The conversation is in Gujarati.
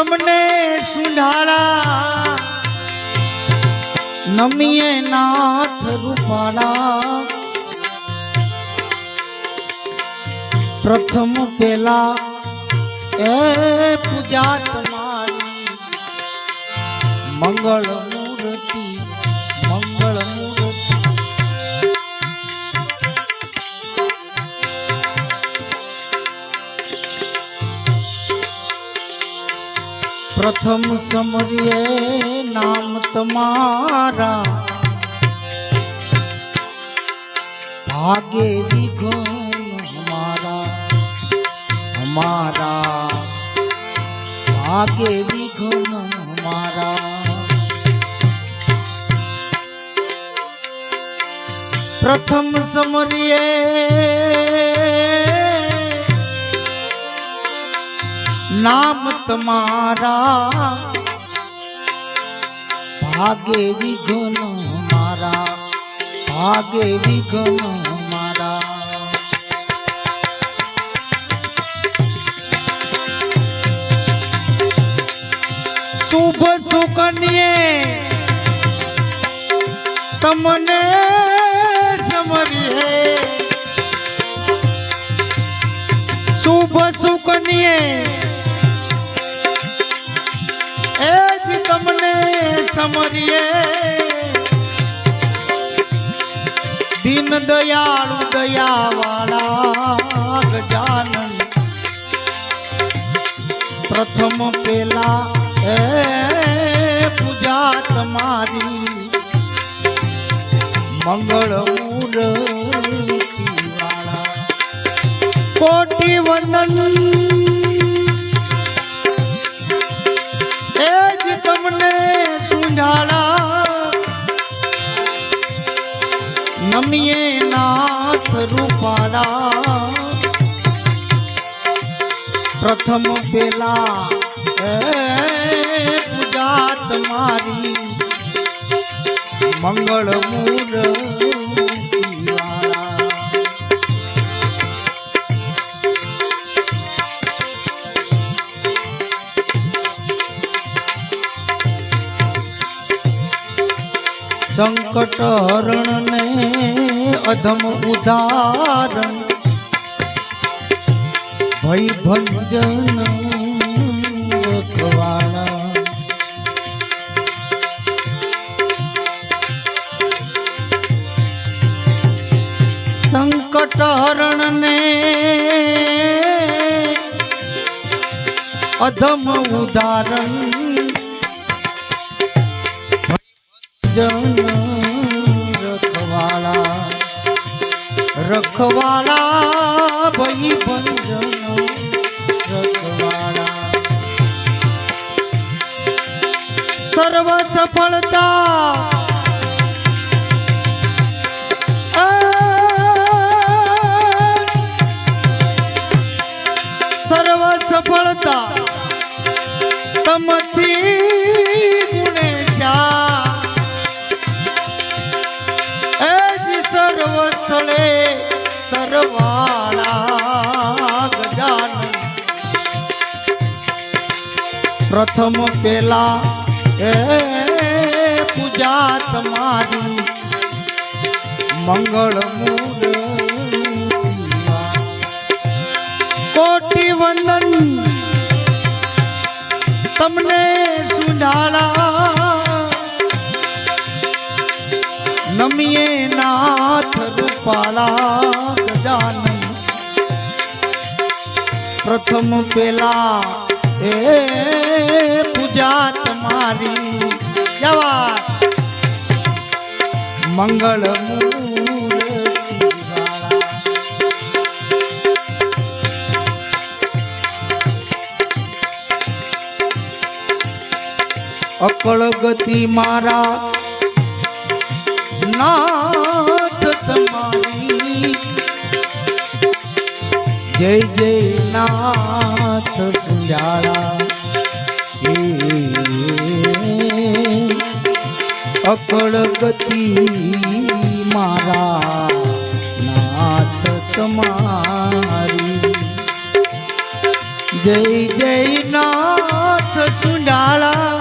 તમને સુંઢાળા નમીએ નાથ રૂપાળા પ્રથમ પેલા એ પૂજા તમારી મંગળ પ્રથમ સમરીએ નામ તમારા. ભાગે વિઘન હમારા હમારા ભાગે વિઘન હમારા પ્રથમ સમરીએ નામ તમારા. ભાગે વિઘન મારા ભાગે વિઘન મારા. શુભ સુકન્યે તમને સમરીએ. શુભ સુકન્યે તમને સમજીએ. દીન દયાળુ દયાવાળા ગજાનન. પ્રથમ પેલા નમીએ નાથ રૂપાળા પ્રથમ પેલા પૂજા તમારી મંગળ મૂર્તિ સંકટ હરણ ને અધમ ઉદાહરણ. ભય ભંજન રખવાળા સંકટ હરણ ને અધમ ઉદાહરણ. जन रखवाला रखवाला भई सफलता सर्व सफलता तमती गुणेशा પ્રથમ પેલા. એ પૂજા તમારી મંગળ મૂર્તિ. કોટી વંદન તમને સુંઢાળા નમીએ નાથ રૂપાળા ગજાન પ્રથમ પેલા એ પૂજા તમારી. જવા મંગળ અકળ ગતિ મારા નાથ જય જય નાથ સુંજાળા અકળ ગતિ મારા નાથ તમારી. જય જય નાથ સુંડાળા